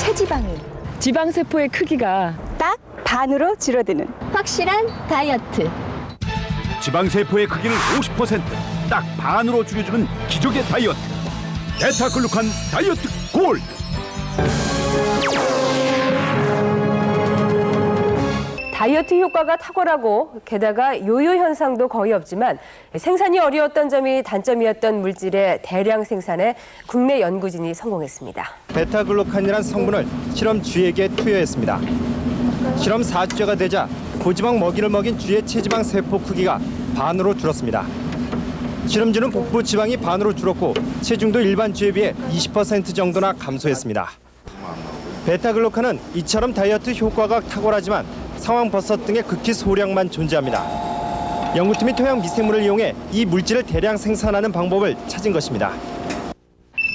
체지방이 지방세포의 크기가 딱 반으로 줄어드는 확실한 다이어트. 지방세포의 크기를 50%딱 반으로 줄여주는 기적의 다이어트 베타글루칸 다이어트 골드 다이어트 효과가 탁월하고 게다가 요요 현상도 거의 없지만 생산이 어려웠던 점이 단점이었던 물질의 대량 생산에 국내 연구진이 성공했습니다. 베타글루칸이란 성분을 실험 쥐에게 투여했습니다. 실험 4주째가 되자 고지방 먹이를 먹인 쥐의 체지방 세포 크기가 반으로 줄었습니다. 실험쥐는 복부 지방이 반으로 줄었고 체중도 일반 쥐에 비해 20% 정도나 감소했습니다. 베타글루칸은 이처럼 다이어트 효과가 탁월하지만 상황버섯 등의 극히 소량만 존재합니다. 연구팀이 토양 미생물을 이용해 이 물질을 대량 생산하는 방법을 찾은 것입니다.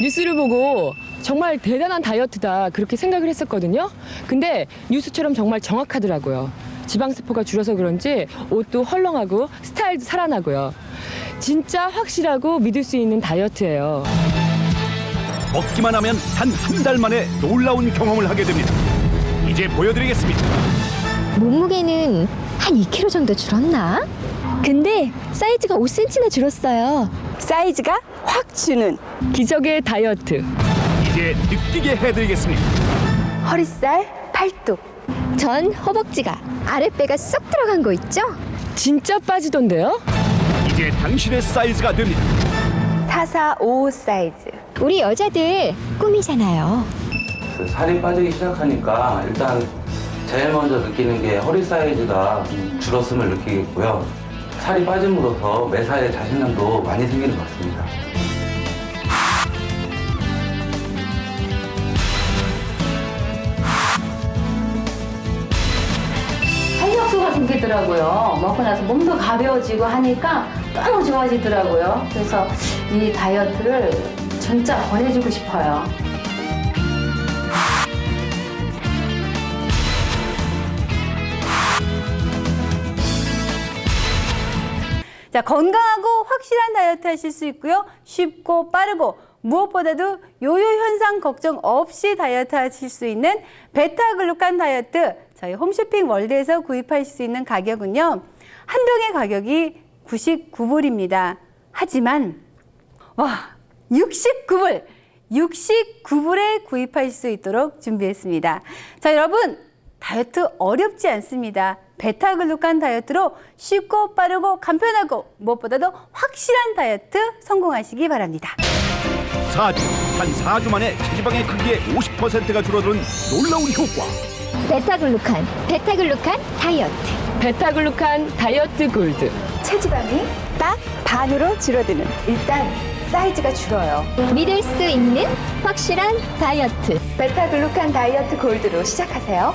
뉴스를 보고 정말 대단한 다이어트다 그렇게 생각을 했었거든요. 근데 뉴스처럼 정말 정확하더라고요. 지방세포가 줄어서 그런지 옷도 헐렁하고 스타일도 살아나고요. 진짜 확실하고 믿을 수 있는 다이어트예요. 먹기만 하면 단 한 달 만에 놀라운 경험을 하게 됩니다 이제 보여드리겠습니다 몸무게는 한 2kg 정도 줄었나? 근데 사이즈가 5cm나 줄었어요. 사이즈가 확 주는 기적의 다이어트. 이제 느끼게 해드리겠습니다 허리살, 팔뚝, 전 허벅지가 아랫배가 쏙 들어간 거 있죠? 진짜 빠지던데요? 이제 당신의 사이즈가 됩니다 4455 사이즈. 우리 여자들 꿈이잖아요. 그 살이 빠지기 시작하니까 일단 제일 먼저 느끼는 게 허리 사이즈가 좀 줄었음을 느끼겠고요. 살이 빠짐으로써 매사에 자신감도 많이 생기는 것 같습니다. 활력소가 생기더라고요. 먹고 나서 몸도 가벼워지고 하니까 너무 좋아지더라고요. 그래서 이 다이어트를 진짜 권해주고 싶어요. 자, 건강하고 확실한 다이어트 하실 수 있고요. 쉽고 빠르고 무엇보다도 요요 현상 걱정 없이 다이어트 하실 수 있는 베타글루칸 다이어트 저희 홈쇼핑 월드에서 구입하실 수 있는 가격은요. 한 병의 가격이 99불입니다. 하지만 와, 69불! 69불에 구입하실 수 있도록 준비했습니다. 자, 여러분, 다이어트 어렵지 않습니다. 베타글루칸 다이어트로 쉽고 빠르고 간편하고 무엇보다도 확실한 다이어트 성공하시기 바랍니다. 4주 한 4주 만에 체지방의 크기의 50%가 줄어드는 놀라운 효과 베타글루칸, 베타글루칸 다이어트. 베타글루칸 다이어트 골드. 체지방이 딱 반으로 줄어드는 일단 사이즈가 줄어요. 믿을 수 있는 확실한 다이어트. 베타글루칸 다이어트 골드로 시작하세요.